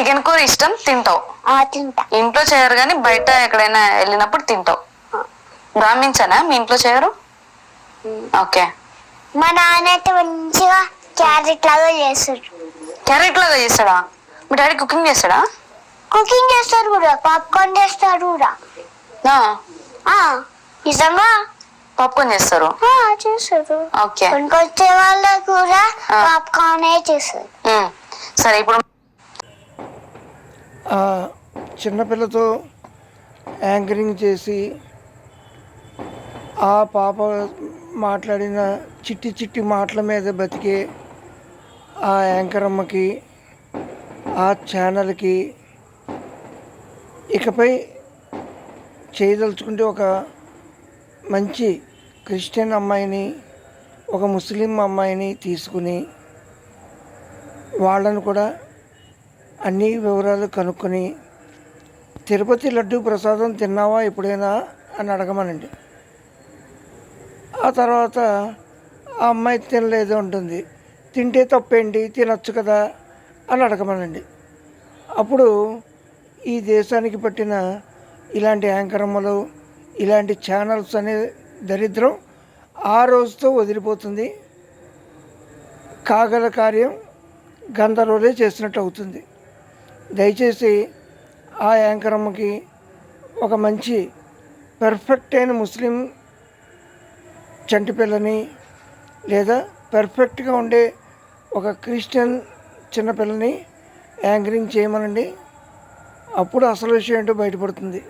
Chicken కూర ఇష్టం తింటావు. ఆ తింటా. ఇంట్లో చేయరు కానీ బయట ఎక్కడైనా వెళ్ళినప్పుడు తింటావు. బ్రాహ్మించానా? మీ ఇంట్లో చేయరు? ఓకే. మా నాన్న అయితే మంచిగా క్యారెట్ లాగా చేస్తారు క్యారెట్ లాగా చేస్తాడా? మీ డాడీ కుకింగ్ చేస్తాడా? కుకింగ్ చేస్తారు కూడా పాప్కార్న్ చేస్తారు కూడా. ఆ, నిజంగా? పాప్కార్న్ చేస్తారు? ఆ, ఓకే. కొనుకొచ్చే వాళ్ళకు కూడా ఆ. పాప్కార్నే చేస్తారు ఉమ్. సరే ఇప్పుడు చిన్నపిల్లతో యాంకరింగ్ చేసి ఆ పాప మాట్లాడిన చిట్టి చిట్టి మాటల మీద బతికే ఆ యాంకర్ అమ్మకి ఆ ఛానల్కి ఇకపై చేయదలుచుకుంటే ఒక మంచి క్రిస్టియన్ అమ్మాయిని ఒక ముస్లిం అమ్మాయిని తీసుకుని వాళ్ళను కూడా అన్ని వివరాలు కనుక్కొని తిరుపతి లడ్డు ప్రసాదం తిన్నావా ఎప్పుడైనా అని అడగమనండి. ఆ తర్వాత ఆ అమ్మాయి తినలేదు ఉంటుంది తింటే తప్పేంటి? తినొచ్చు కదా అని అడగమనండి. అప్పుడు ఈ దేశానికి పట్టిన ఇలాంటి యాంకరమ్మలు ఇలాంటి ఛానల్స్ అనే దరిద్రం ఆ రోజుతో వదిలిపోతుంది. కాగల కార్యం గంధర్వులే చేసినట్టు అవుతుంది. దయచేసి ఆ యాంకర్ అమ్మకి ఒక మంచి పెర్ఫెక్ట్ అయిన ముస్లిం చంటి పిల్లని లేదా పెర్ఫెక్ట్గా ఉండే ఒక క్రిస్టియన్ చిన్నపిల్లని యాంకరింగ్ చేయమనండి. అప్పుడు అసలు విషయం ఏంటో బయటపడుతుంది.